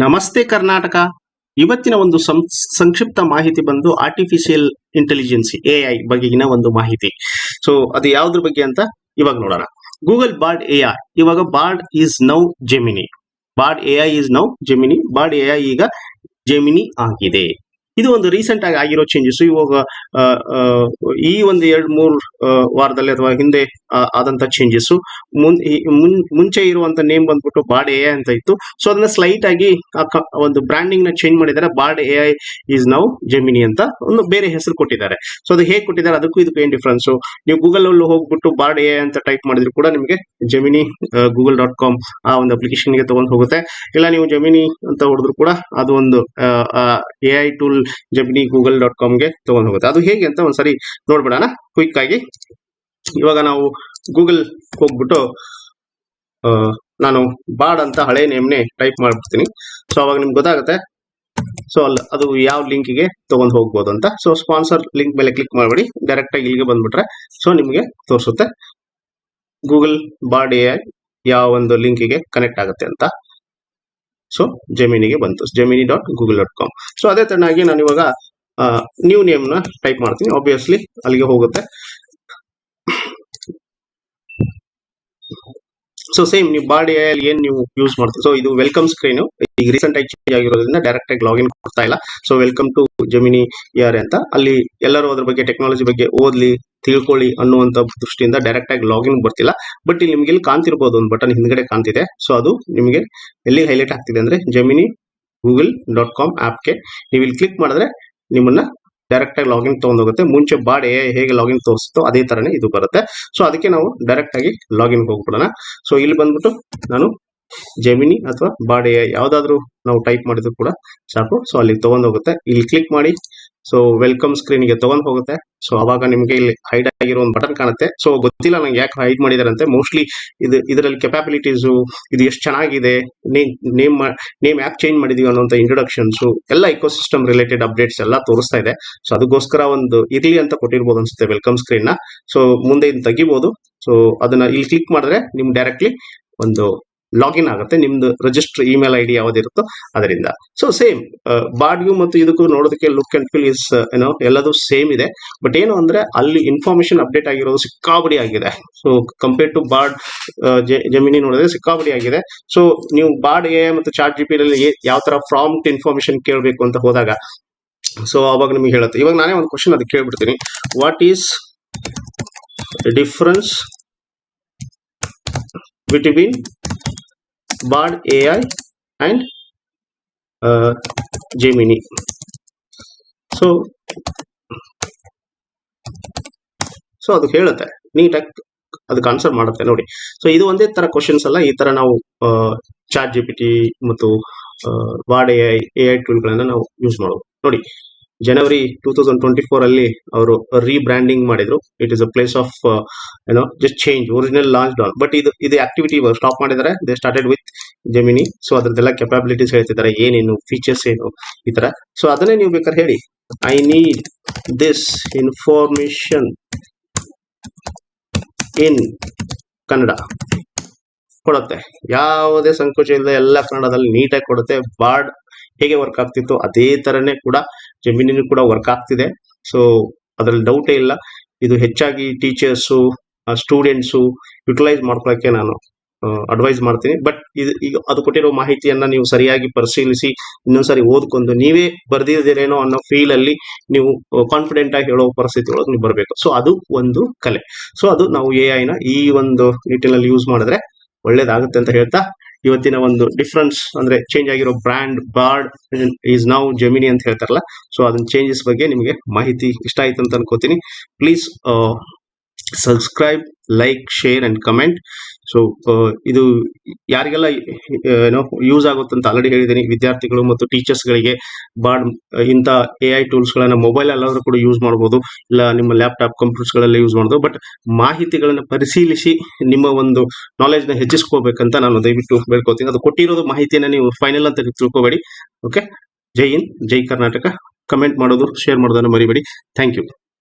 ನಮಸ್ತೆ ಕರ್ನಾಟಕ. ಇವತ್ತಿನ ಒಂದು ಸಂಕ್ಷಿಪ್ತ ಮಾಹಿತಿ ಬಂದು ಆರ್ಟಿಫಿಷಿಯಲ್ ಇಂಟೆಲಿಜೆನ್ಸಿ ಎ ಐ ಬಗೆಗಿನ ಒಂದು ಮಾಹಿತಿ. ಸೊ ಅದು ಯಾವ್ದ್ರ ಬಗ್ಗೆ ಅಂತ ಇವಾಗ ನೋಡೋಣ. ಗೂಗಲ್ ಬಾರ್ಡ್ ಎ ಐ ಇವಾಗ Bard is now Gemini Bard A I is now Gemini Bard A I ಈಗ ಜೆಮಿನಿ ಆಗಿದೆ. ಇದು ಒಂದು ರೀಸೆಂಟ್ ಆಗಿ ಆಗಿರೋ ಚೇಂಜಸ್ ಇವಾಗ ಈ ಒಂದು ಎರಡ್, ಮೂರ್ ವಾರದಲ್ಲಿ ಅಥವಾ ಹಿಂದೆ ಆದಂತ ಚೇಂಜಸ್ ಮುಂಚೆ ಇರುವಂತ ನೇಮ್ ಬಂದ್ಬಿಟ್ಟು ಬಾರ್ಡ್ ಎ ಅಂತ ಇತ್ತು. ಸೊ ಅದನ್ನ ಸ್ಲೈಟ್ ಆಗಿ ಒಂದು ಬ್ರಾಂಡಿಂಗ್ನ ಚೇಂಜ್ ಮಾಡಿದ್ದಾರೆ. Bard A I is now Gemini ಅಂತ ಒಂದು ಬೇರೆ ಹೆಸರು ಕೊಟ್ಟಿದ್ದಾರೆ. ಸೊ ಅದು ಹೇಗೆ ಕೊಟ್ಟಿದ್ದಾರೆ? ಅದಕ್ಕೂ ಇದಕ್ಕೂ ಏನ್ ಡಿಫ್ರೆನ್ಸ್ ನೀವು ಗೂಗಲ್ ಅಲ್ಲಿ ಹೋಗ್ಬಿಟ್ಟು ಬಾರ್ಡ್ ಎ ಅಂತ ಟೈಪ್ ಮಾಡಿದ್ರು ಕೂಡ ನಿಮಗೆ ಜೆಮಿನಿ ಗೂಗಲ್ ಡಾಟ್ ಕಾಮ್ ಆ ಒಂದು ಅಪ್ಲಿಕೇಶನ್ಗೆ ತಗೊಂಡು ಹೋಗುತ್ತೆ. ಇಲ್ಲ, ನೀವು ಜೆಮಿನಿ ಅಂತ ಹೊಡೆದ್ರು ಕೂಡ ಅದು ಒಂದು A I tool Gemini Google dot ಕಾಮ್ಗೆ ತಗೊಂಡು ಹೋಗುತ್ತೆ. ಅದು ಹೇಗೆ ಅಂತ ಒಂದ್ಸರಿ ನೋಡ್ಬಿಡೋಣ. ಕ್ವಿಕ್ ಆಗಿ. ಇವಾಗ ನಾವು ಗೂಗಲ್ ಹೋಗ್ಬಿಟ್ಟು ನಾನು ಬಾಡ್ ಅಂತ ಹಳೆ ನೇಮ್ನೆ ಟೈಪ್ ಮಾಡ್ಬಿಡ್ತೀನಿ. ಸೊ ಅವಾಗ ನಿಮ್ಗೆ ಗೊತ್ತಾಗುತ್ತೆ. ಸೊ ಅಲ್ಲಿ, ಅದು ಯಾವ ಲಿಂಕ್ಗೆ ತಗೊಂಡು ಹೋಗ್ಬೋದು ಅಂತ. ಸೊ ಸ್ಪಾನ್ಸರ್ ಲಿಂಕ್ ಮೇಲೆ ಕ್ಲಿಕ್ ಮಾಡಬೇಡಿ. ಡೈರೆಕ್ಟ್ ಆಗಿ ಇಲ್ಲಿಗೆ ಬಂದ್ಬಿಟ್ರೆ. ಸೊ ನಿಮಗೆ ತೋರಿಸುತ್ತೆ. ಗೂಗಲ್ ಬಾಡಿ ಯಾವ ಒಂದು ಲಿಂಕಿಗೆ ಕನೆಕ್ಟ್ ಆಗುತ್ತೆ ಅಂತ. ಸೊ ಜೆಮಿನಿಗೆ ಬಂತು. Gemini dot Google dot com so ಅದೇ ತರನಾಗಿ ನಾನು ಇವಾಗ ನ್ಯೂ ನೇಮ್ನ ಟೈಪ್ ಮಾಡ್ತೀನಿ. ಆಬ್ವಿಯಸ್ಲಿ ಅಲ್ಲಿಗೆ ಹೋಗುತ್ತೆ. ಸೊ ಸೇಮ್ ನೀವು ಬಾಡಿ ಅಲ್ಲಿ ಏನ್ ನೀವು ಯೂಸ್ ಮಾಡ್ತೀವಿ ಸೊ ಇದು ವೆಲ್ಕಮ್ ಸ್ಕ್ರೀನ್ ಈಗ ರೀಸೆಂಟ್ ಆಗಿ ಚೇಂಜ್ ಆಗಿರೋದ್ರಿಂದ ಡೈರೆಕ್ಟ್ ಆಗಿ ಲಾಗಿನ್ ಕೊಡ್ತಾ ಇಲ್ಲ. ಸೊ ವೆಲ್ಕಮ್ ಟು ಜಮಿನಿ ಯಾರೆ ಅಂತ. ಅಲ್ಲಿ ಎಲ್ಲರೂ ಅದ್ರ ಬಗ್ಗೆ ಟೆಕ್ನಾಲಜಿ ಬಗ್ಗೆ ಓದ್ಲಿ ತಿಳ್ಕೊಳ್ಳಿ ಅನ್ನುವಂತ ದೃಷ್ಟಿಯಿಂದ ಡೈರೆಕ್ಟ್ ಆಗಿ ಲಾಗಿನ್ ಬರ್ತಿಲ್ಲ. ಬಟ್ ಇಲ್ಲಿ ನಿಮ್ಗೆ ಇಲ್ಲಿ ಕಾಣ್ತಿರ್ಬೋದು ಒಂದು ಬಟನ್ ಹಿಂದ್ಗಡೆ ಕಾಣ್ತಿದೆ. ಸೊ ಅದು ನಿಮಗೆ ಎಲ್ಲಿ ಹೈಲೈಟ್ ಆಗ್ತಿದೆ ಅಂದ್ರೆ ಜಮಿನಿ ಗೂಗಲ್ ಡಾಟ್ ಕಾಮ್ ಆ್ಯಪ್ಗೆ ನೀವು ಇಲ್ಲಿ ಕ್ಲಿಕ್ ಮಾಡಿದ್ರೆ ನಿಮ್ಮನ್ನ ಡೈರೆಕ್ಟ್ ಆಗಿ ಲಾಗಿನ್ ತಗೊಂಡೋಗುತ್ತೆ. ಮುಂಚೆ ಬಾಡ್ ಎ ಹೇಗೆ ಲಾಗಿನ್ ತೋರಿಸುತ್ತೋ ಅದೇ ತರನೇ ಇದು ಬರುತ್ತೆ. ಸೊ ಅದಕ್ಕೆ ನಾವು ಡೈರೆಕ್ಟ್ ಆಗಿ ಲಾಗಿನ್ ಹೋಗ್ಬಿಡೋಣ. ಸೊ ಇಲ್ಲಿ ಬಂದ್ಬಿಟ್ಟು ನಾನು ಜೆಮಿನಿ ಅಥವಾ ಬಾಡ್ ಎ ಯಾವ್ದಾದ್ರು ನಾವು ಟೈಪ್ ಮಾಡಿದ್ರು ಕೂಡ ಸಾಕು. ಸೊ ಅಲ್ಲಿ ತಗೊಂಡ್ ಹೋಗುತ್ತೆ ಇಲ್ಲಿ ಕ್ಲಿಕ್ ಮಾಡಿ. ಸೊ ವೆಲ್ಕಮ್ ಸ್ಕ್ರೀನ್ಗೆ ತಗೊಂಡ್ ಹೋಗುತ್ತೆ. ಸೊ ಅವಾಗ ನಿಮಗೆ ಇಲ್ಲಿ ಹೈಡ್ ಆಗಿರೋ ಒಂದು ಬಟನ್ ಕಾಣುತ್ತೆ. ಸೊ ಗೊತ್ತಿಲ್ಲ ನಂಗೆ ಯಾಕೆ ಹೈಡ್ ಮಾಡಿದಾರಂತೆ. ಮೋಸ್ಟ್ಲಿ ಇದು, ಇದರಲ್ಲಿ ಕೆಪಾಬಿಲಿಟೀಸು ಇದು ಎಷ್ಟು ಚೆನ್ನಾಗಿದೆ, ನೇಮ್ ನೇಮ್ ಯಾಕೆ ಚೇಂಜ್ ಮಾಡಿದೀವಿ ಅನ್ನೋಂಥ ಇಂಟ್ರೊಡಕ್ಷನ್ಸ್ ಎಲ್ಲ ಇಕೋಸಿಸ್ಟಮ್ ರಿಲೇಟೆಡ್ ಅಪ್ಡೇಟ್ಸ್ ಎಲ್ಲ ತೋರಿಸ್ತಾ ಇದೆ. ಸೊ ಅದಕ್ಕೋಸ್ಕರ ಒಂದು ಇರ್ಲಿ ಅಂತ ಕೊಟ್ಟಿರ್ಬೋದು ಅನ್ಸುತ್ತೆ ವೆಲ್ಕಮ್ ಸ್ಕ್ರೀನ್ನ. ಸೊ ಮುಂದೆ ಇದು ತೆಗಿಬಹುದು ಸೊ ಅದನ್ನ ಇಲ್ಲಿ ಕ್ಲಿಕ್ ಮಾಡಿದ್ರೆ ನಿಮ್ ಡೈರೆಕ್ಟ್ಲಿ ಒಂದು ಲಾಗಿನ್ ಆಗುತ್ತೆ, ನಿಮ್ದು ರಿಜಿಸ್ಟರ್ ಇಮೇಲ್ ಐ ಡಿ ಯಾವ್ದಿರುತ್ತೋ ಅದರಿಂದ. ಸೊ ಸೇಮ್ ಬಾಡ್ಗೂ ಮತ್ತು ಇದಕ್ಕೂ ನೋಡೋದಕ್ಕೆ ಲುಕ್ ಅಂಡ್ ಫೀಲ್ ಇಸ್ ಏನೋ ಎಲ್ಲದು ಸೇಮ್ ಇದೆ. ಬಟ್ ಏನು ಅಂದ್ರೆ, ಅಲ್ಲಿ ಇನ್ಫಾರ್ಮೇಶನ್ ಅಪ್ಡೇಟ್ ಆಗಿರೋದು ಸಿಕ್ಕಾಬಡಿ ಆಗಿದೆ. So compare to Bard Gemini ನೋಡಿದ್ರೆ ಸಿಕ್ಕಾಬಡಿ ಆಗಿದೆ. ಸೊ ನೀವು ಬಾರ್ಡ್ ಎ ಮತ್ತು ಚಾರ್ಟ್ ಜಿ ಪಿ ಯಾವ ತರ ಪ್ರಾಂಪ್ಟ್ ಇನ್ಫಾರ್ಮೇಶನ್ ಕೇಳಬೇಕು ಅಂತ ಹೋದಾಗ ಸೊ ಅವಾಗ ನಿಮಗೆ ಹೇಳುತ್ತೆ. ಇವಾಗ ನಾನೇ ಒಂದು ಕ್ವಶನ್ ಅದಕ್ಕೆ ಕೇಳ್ಬಿಡ್ತೀನಿ. What is difference between Bard A I and gemini. So so ಅದು ಹೇಳುತ್ತೆ, ನೀಟಾಗಿ ಅದಕ್ಕೆ ಆನ್ಸರ್ ಮಾಡುತ್ತೆ, ನೋಡಿ. ಸೊ ಇದು ಒಂದೇ ತರ ಕ್ವಶನ್ಸ್ ಅಲ್ಲ, ಈ ತರ ನಾವು ಚಾರ್ಟ್ ಜಿ ಪಿ ಟಿ ಮತ್ತು Bard A I A I ಟೂಲ್ಗಳನ್ನ ನಾವು ಯೂಸ್ ಮಾಡೋದು. ನೋಡಿ January two thousand twenty four ಅಲ್ಲಿ ಅವರು ರೀಬ್ರ್ಯಾಂಡಿಂಗ್ ಮಾಡಿದ್ರು. It is a place of ಏನೋ just change original launch down but ಇದು ಇದು ಆಕ್ಟಿವಿಟಿ ಸ್ಟಾಪ್ ಮಾಡಿದ್ದಾರೆ. They started with Gemini so ಅದ್ರದ್ದೆಲ್ಲ capabilities ಹೇಳ್ತಿದ್ದಾರೆ. ಏನೇನು ಫೀಚರ್ಸ್ ಏನು ಈ ತರ. ಸೊ ಅದನ್ನೇ ನೀವು ಬೇಕಾದ್ರೆ ಹೇಳಿ. I need this information in Kannada. ಕೊಡುತ್ತೆ. ಯಾವುದೇ ಸಂಕೋಚ ಇಲ್ಲದೆ ಎಲ್ಲ ಕನ್ನಡದಲ್ಲಿ ನೀಟಾಗಿ ಕೊಡುತ್ತೆ. ಬಾರ್ಡ್ ಹೇಗೆ ವರ್ಕ್ ಆಗ್ತಿತ್ತು ಅದೇ ತರನೇ ಕೂಡ ಜಮೀನಿನೂ ಕೂಡ ವರ್ಕ್ ಆಗ್ತಿದೆ. ಸೊ ಅದ್ರಲ್ಲಿ ಡೌಟೇ ಇಲ್ಲ. ಇದು ಹೆಚ್ಚಾಗಿ ಟೀಚರ್ಸು ಸ್ಟೂಡೆಂಟ್ಸು ಯುಟಿಲೈಸ್ ಮಾಡ್ಕೊಳಕ್ಕೆ ನಾನು ಅಡ್ವೈಸ್ ಮಾಡ್ತೀನಿ. ಬಟ್ ಇದು, ಈಗ ಅದು ಕೊಟ್ಟಿರೋ ಮಾಹಿತಿಯನ್ನ ನೀವು ಸರಿಯಾಗಿ ಪರಿಶೀಲಿಸಿ, ಇನ್ನೊಂದ್ಸರಿ ಓದ್ಕೊಂಡು, ನೀವೇ ಬರ್ದಿದ್ದೀರೇನೋ ಅನ್ನೋ ಫೀಲ್ ಅಲ್ಲಿ ನೀವು ಕಾನ್ಫಿಡೆಂಟ್ ಆಗಿ ಹೇಳೋ ಪರಿಸ್ಥಿತಿ ಒಳಗೆ ನೀವು ಬರಬೇಕು. ಸೊ ಅದು ಒಂದು ಕಲೆ. ಸೊ ಅದು ನಾವು ಎ ಐನ ಈ ಒಂದು ನಿಟ್ಟಿನಲ್ಲಿ ಯೂಸ್ ಮಾಡಿದ್ರೆ ಒಳ್ಳೇದಾಗುತ್ತೆ ಅಂತ ಹೇಳ್ತಾ ಇವತ್ತಿನ ಒಂದು ಡಿಫ್ರೆನ್ಸ್ ಅಂದ್ರೆ ಚೇಂಜ್ ಆಗಿರೋ brand Bard is now Gemini ಅಂತ ಹೇಳ್ತಾರಲ್ಲ. ಸೊ ಅದನ್ನ ಚೇಂಜಸ್ ಬಗ್ಗೆ ನಿಮಗೆ ಮಾಹಿತಿ ಇಷ್ಟ ಆಯ್ತು ಅಂತ ಅನ್ಕೋತೀನಿ. Please subscribe like share and comment so ಇದು ಯಾರಿಗೆಲ್ಲ ಏನೋ ಯೂಸ್ ಆಗುತ್ತೆ ಅಂತ ಆಲ್ರೆಡಿ ಹೇಳಿದ್ದೀನಿ. ವಿದ್ಯಾರ್ಥಿಗಳು ಮತ್ತು ಟೀಚರ್ಸ್ಗಳಿಗೆ ಬಾಡ್, ಇಂಥ ಎ ಐ ಟೂಲ್ಸ್ಗಳನ್ನು ಮೊಬೈಲ್ ಎಲ್ಲಾದ್ರೂ ಕೂಡ ಯೂಸ್ ಮಾಡ್ಬೋದು. ಇಲ್ಲ, ನಿಮ್ಮ ಲ್ಯಾಪ್ಟಾಪ್ ಕಂಪ್ಯೂಟರ್ಸ್ಗಳಲ್ಲಿ ಯೂಸ್ ಮಾಡ್ಬೋದು. ಬಟ್ ಮಾಹಿತಿಗಳನ್ನು ಪರಿಶೀಲಿಸಿ ನಿಮ್ಮ ಒಂದು ನಾಲೆಜ್ನ ಹೆಚ್ಚಿಸ್ಕೋಬೇಕಂತ ನಾನು ದಯವಿಟ್ಟು ಬೇಡ್ಕೋತೀನಿ ಅದು ಕೊಟ್ಟಿರೋದು ಮಾಹಿತಿಯನ್ನು ನೀವು ಫೈನಲ್ ಅಂತ ತಿಳ್ಕೋಬೇಡಿ. ಓಕೆ ಜೈ ಹಿಂದ್, ಜೈ ಕರ್ನಾಟಕ. ಕಮೆಂಟ್ ಮಾಡೋದು ಶೇರ್ ಮಾಡೋದನ್ನು ಮರಿಬೇಡಿ. Thank you